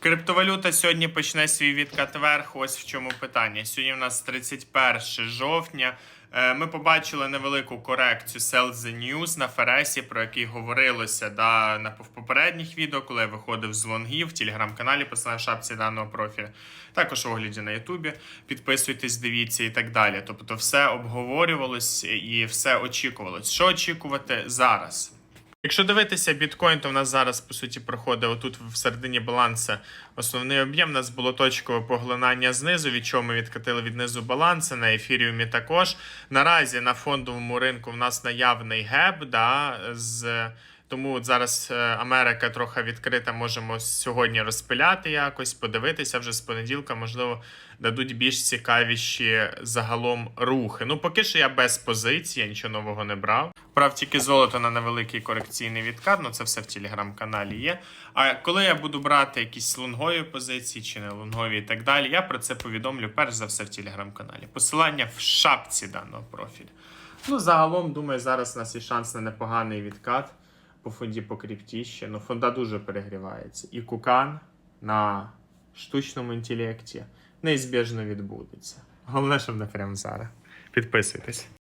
Криптовалюта сьогодні почне свій відкат вверх. Ось в чому питання. Сьогодні у нас 31 жовтня. Е, Ми побачили невелику корекцію Sell the News на Фересі, про який говорилося да, на попередніх відео, коли я виходив з лонгів в телеграм-каналі, в шапці даного профіля. Також в огляді на Ютубі. Підписуйтесь, дивіться і так далі. Тобто, все обговорювалось і все очікувалось. Що очікувати зараз? Якщо дивитися біткоін, то в нас зараз по суті проходить отут в середині баланса основний об'єм. У нас було точкове поглинання знизу, від чого ми відкатили від низу баланси на ефіріумі також. Наразі на фондовому ринку в нас наявний геп, да, з. Тому от зараз е, Америка трохи відкрита, можемо сьогодні розпиляти якось, подивитися вже з понеділка, можливо, дадуть більш цікавіші загалом рухи. Ну, поки що я без позиції, я нічого нового не брав. Брав тільки золото на невеликий корекційний відкат, ну це все в телеграм-каналі є. А коли я буду брати якісь лонгові позиції чи не лонгові і так далі, я про це повідомлю перш за все в телеграм-каналі. Посилання в шапці даного профілю. Ну, загалом, думаю, зараз у нас є шанс на непоганий відкат по фонді по ще. Ну, фонда дуже перегрівається. І кукан на штучному інтелекті неізбіжно відбудеться. Головне, щоб не прямо зараз. Підписуйтесь.